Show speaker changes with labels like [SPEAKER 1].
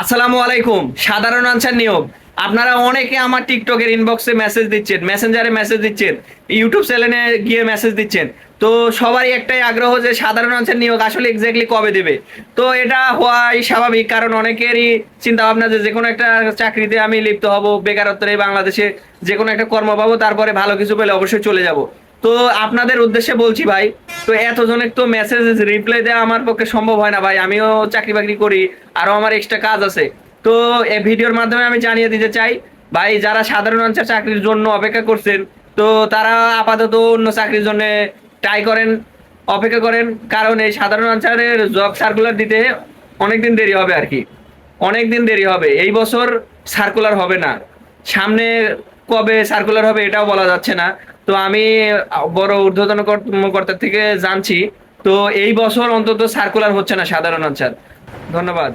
[SPEAKER 1] আসসালামু আলাইকুম, সাধারণ আনসার নিয়োগ। আপনারা অনেকে আমার টিকটকের ইনবক্সে মেসেজ দিচ্ছেন মেসেঞ্জারে মেসেজ দিচ্ছেন ইউটিউব চ্যানেলে গিয়ে মেসেজ দিচ্ছেন। তো সবারই একটাই আগ্রহ যে সাধারণ আনসার নিয়োগ আসলে এক্স্যাক্টলি কবে দেবে। তো এটা হওয়াই স্বাভাবিক, কারণ অনেকেরই চিন্তা ভাবনা যে কোনো একটা চাকরিতে আমি লিপ্ত হব, বেকারত্বের এই বাংলাদেশে যে কোনো একটা কর্ম পাবো, তারপরে ভালো কিছু পেলে অবশ্যই চলে যাব। তো আপনাদের উদ্দেশ্যে বলছি ভাই তো এতজনের তো মেসেজ রিপ্লাই দেওয়া আমার পক্ষে সম্ভব হয় না ভাই। আমিও চাকরি বাকরি করি, আরও আমার এক্সট্রা কাজ আছে। তো এই ভিডিওর মাধ্যমে আমি জানিয়ে দিতে চাই, ভাই, যারা সাধারণ অঞ্চল চাকরির জন্য অপেক্ষা করছেন, তো তারা আপাতত অন্য চাকরির জন্য ট্রাই করেন, অপেক্ষা করেন। কারণ এই সাধারণ অঞ্চলের জব সার্কুলার দিতে অনেকদিন দেরি হবে আর কি। অনেকদিন দেরি হবে। এই বছর সার্কুলার হবে না। সামনে কবে সার্কুলার হবে এটাও বলা যাচ্ছে না। তো আমি বড় ঊর্ধ্বতন কর্মকর্তা থেকে জানছি, তো এই বছর অন্তত সার্কুলার হচ্ছে না সাধারণ অঞ্চল ধন্যবাদ।